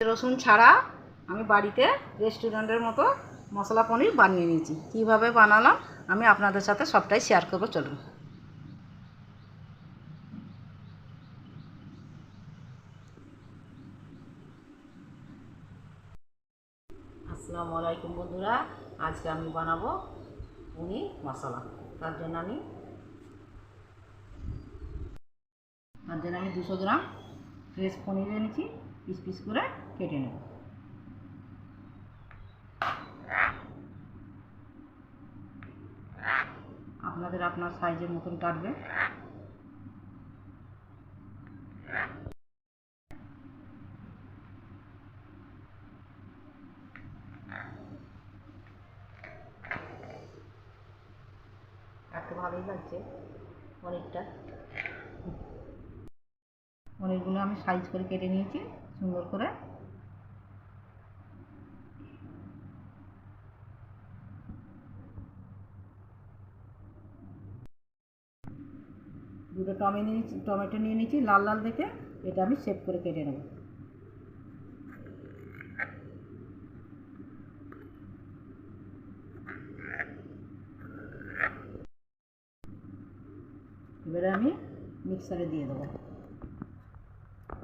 রসুন ছাড়া আমি বাড়িতে রেস্টুরেন্টের মতো মশলা পনির বানিয়ে নিয়েছি। কীভাবে বানালাম আমি আপনাদের সাথে সবটাই শেয়ার করব, চলুন। আসসালামু আলাইকুম বন্ধুরা, আজকে আমি বানাবো পনির মশলা। তার জন্য আমি তার জন্য আমি দুশো গ্রাম ফ্রেশ পনির এনেছি। পিস পিস করে কেটে নেব। আপনাদের আপনার সাইজের মতন কাটবে। একটু ভালোই লাগছে পনিরটা পনিরগুলো আমি সাইজ করে কেটে নিয়েছি। সুন্দর করে দুটো টমে নিয়েছি টমেটো নিয়ে নিয়েছি লাল লাল দেখে এটা আমি সেভ করে কেটে নেব। এবারে আমি মিক্সারে দিয়ে দেবো।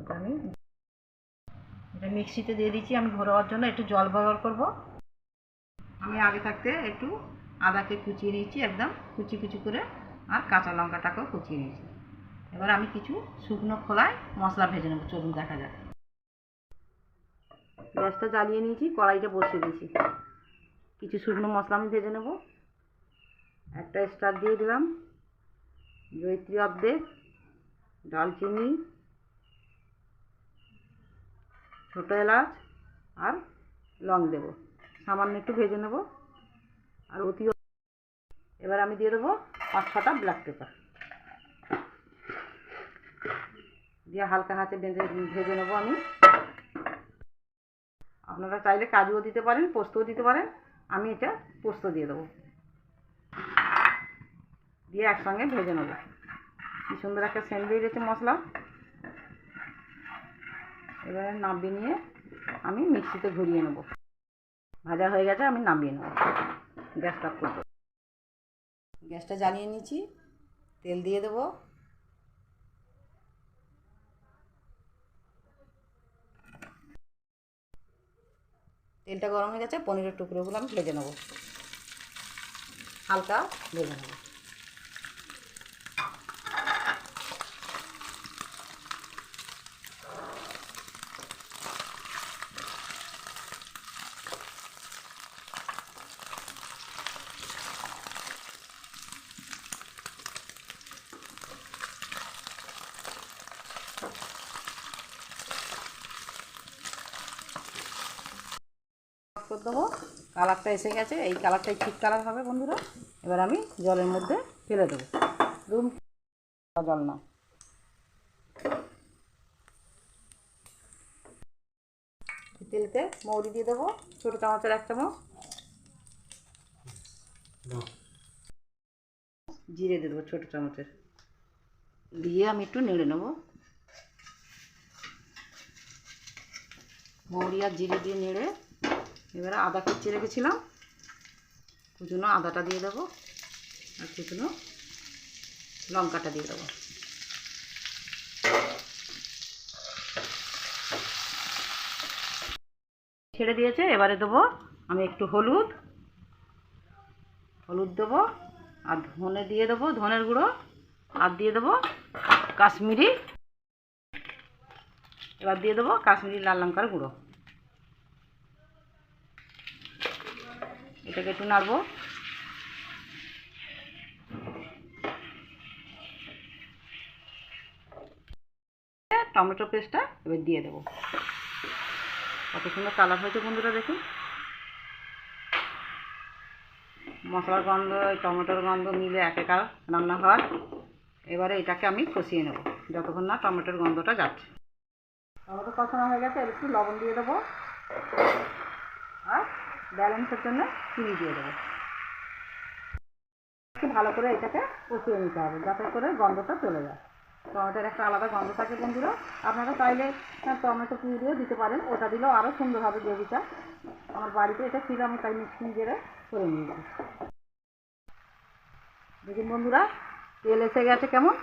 এটা আমি মিক্সিতে দিয়ে দিচ্ছি, আমি ঘরোয়ার জন্য একটু জল ব্যবহার করব। আমি আগে থাকতে একটু আদাকে কুচিয়ে নিয়েছি, একদম কুচি কুচি করে, আর কাঁচা লঙ্কাটাকেও কুচিয়ে নিয়েছি। এবার আমি কিছু শুকনো খোলায় মশলা ভেজে নেব, চলুন দেখা যাক। গ্যাসটা জ্বালিয়ে নিয়েছি, কড়াইটা বসিয়ে দিয়েছি। কিছু শুকনো মশলা আমি ভেজে নেব। একটা স্টার দিয়ে দিলাম জৈত্রী অর্ধেক দালচিনি ছোটো এলাচ আর লং দেবো। সামান্য একটু ভেজে নেব। আর অতি এবার আমি দিয়ে দেবো পাঁচ ছটা ব্ল্যাক পেপার দিয়ে হালকা হাতে বেঁধে ভেজে নেব আমি। আপনারা চাইলে কাজুও দিতে পারেন, পোস্তও দিতে পারেন। আমি এটা পোস্ত দিয়ে দেবো। দিয়ে একসঙ্গে ভেজে নেব। কি সুন্দর একটা সেন্ট বেরিয়েছে মশলা। এবারে নামিয়ে নিয়ে আমি মিক্সিতে ঘুরিয়ে নেব। ভাজা হয়ে গেছে, আমি নামিয়ে নেব। গ্যাসটা করব গ্যাসটা জ্বালিয়ে নিয়েছি তেল দিয়ে দেবো। তেলটা গরম হয়ে গেছে, পনিরের টুকরোগুলো আমি ভেজে নেব। হালকা ভেজে নেব। করে দেবো। কালারটা এসে গেছে। এই কালারটাই ঠিক কালার হবে বন্ধুরা। এবার আমি জলের মধ্যে ফেলে দেবো। রুম জল না। তেলতে মৌরি দিয়ে দেবো। ছোটো চামচের এক চামচ। জিরে দেবো ছোটো চামচের। দিয়ে আমি একটু নেড়ে নেব। মৌরি আর জিরে দিয়ে নেড়ে এবারে আদা কুচিয়ে রেখেছিলাম। কুচুনো আদাটা দিয়ে দেবো। আর কুচুনো লঙ্কাটা দিয়ে দেবো। ছেড়ে দিয়েছে, এবারে দেবো আমি একটু হলুদ। হলুদ দেবো, আর ধনে দিয়ে দেবো, ধনের গুঁড়ো। আর দিয়ে দেবো কাশ্মীরি। এবার দিয়ে দেবো কাশ্মীরি লাল লঙ্কার গুঁড়ো। এটাকে একটু নাড়বো। টমেটো পেস্টটা এবার দিয়ে দেবো। কত সুন্দর কালার হয়েছে বন্ধুরা, দেখুন। মশলার গন্ধ, এই টমেটোর গন্ধ মিলে একেকার রান্না হয়। এবারে এটাকে আমি কষিয়ে নেব, যতক্ষণ না টমেটোর গন্ধটা যাচ্ছে। টমেটো কষানো হয়ে গেছে একটু লবণ দিয়ে দেবো। ব্যালেন্সের জন্য চিনি দিয়ে দেবো। ভালো করে এটাকে কষিয়ে নিতে হবে যাতে করে গন্ধটা চলে যায়। টমেটোর একটা আলাদা গন্ধ থাকে বন্ধুরা। আপনারা চাইলে টমেটো পিউরিও দিতে পারেন। ওটা দিলেও আরও সুন্দর হবে গ্রেভিটা। আমার বাড়িতে এটা ছিল, আমি তাই মিক্সিং জেরে করে নিয়েছি। দেখুন বন্ধুরা, তেল এসে গেছে কেমন?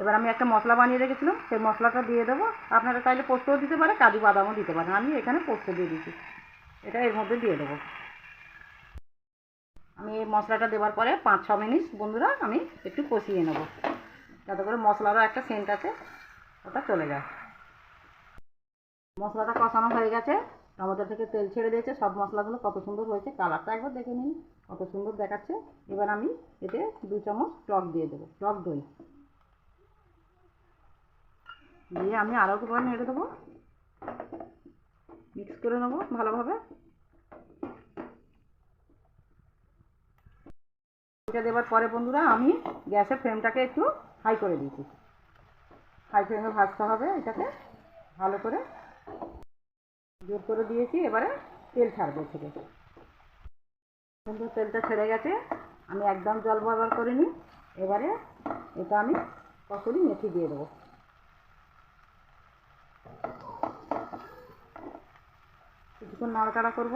এবার আমি একটা মশলা বানিয়ে রেখেছিলাম। সেই মশলাটা দিয়ে দেবো। আপনারা চাইলে পোস্তও দিতে পারে কাজু বাদামও দিতে পারেন। আমি এখানে পোস্ত দিয়ে দিচ্ছি এটা এর মধ্যে দিয়ে দেবো। আমি এই মশলাটা দেওয়ার পরে পাঁচ, ছ মিনিট বন্ধুরা আমি একটু কষিয়ে নেব। যাতে করে মশলারও একটা সেন্ট আছে, ওটা চলে যায়। মশলাটা কষানো হয়ে গেছে, টমেটো থেকে তেল ছেড়ে দিয়েছে, সব মশলাগুলো কত সুন্দর হয়েছে, কালারটা একবার দেখে নিন, কত সুন্দর দেখাচ্ছে। এবার আমি এতে দু চামচ টক দিয়ে দেবো, টক দই। দিয়ে আমি আরও একবার নেড়ে দেবো। মিক্স করে নেব ভালোভাবে। এটা দেওয়ার পরে বন্ধুরা, আমি গ্যাসের ফ্লেমটাকে একটু হাই করে দিয়েছি। হাই ফ্লেমে ভাজতে হবে এটাকে, ভালো করে। জোর করে দিয়েছি, এবারে তেল ছাড়বে থেকে সুন্দর তেলটা ছেড়ে গেছে। আমি একদম জল ব্যবহার করিনি। এবারে এটা আমি কসুরি মেথি দিয়ে দেবো। কিছুক্ষণ নাড়াচাড়া করব।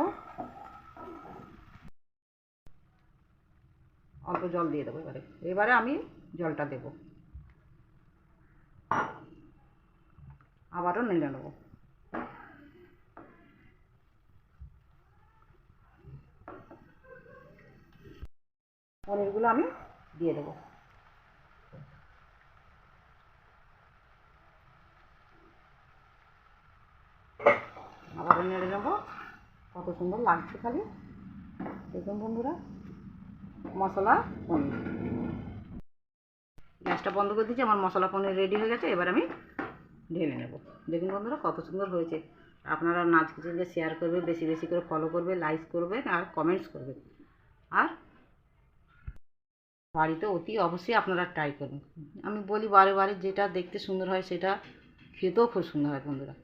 অল্প জল দিয়ে দেবো এবারে। এবারে আমি জলটা দেবো। আবারও নেড়ে নেব। পনিরগুলো আমি দিয়ে দেবো আবারও নেড়ে নেব কত সুন্দর লাগছে খালি। দেখুন বন্ধুরা, মশলা পনির। গ্যাসটা বন্ধ করে দিচ্ছি, আমার মশলা পনির রেডি হয়ে গেছে, এবার আমি ঢেলে নেব। দেখুন বন্ধুরা, কত সুন্দর হয়েছে। আপনারা নাচ কিচেনকে শেয়ার করবে বেশি বেশি করে ফলো করবে লাইক করবেন আর কমেন্টস করবেন। আর বাড়িতে অতি অবশ্যই আপনারা ট্রাই করুন। আমি বলি বারে বারে যেটা দেখতে সুন্দর হয়, সেটা খেতেও খুব সুন্দর হয় বন্ধুরা।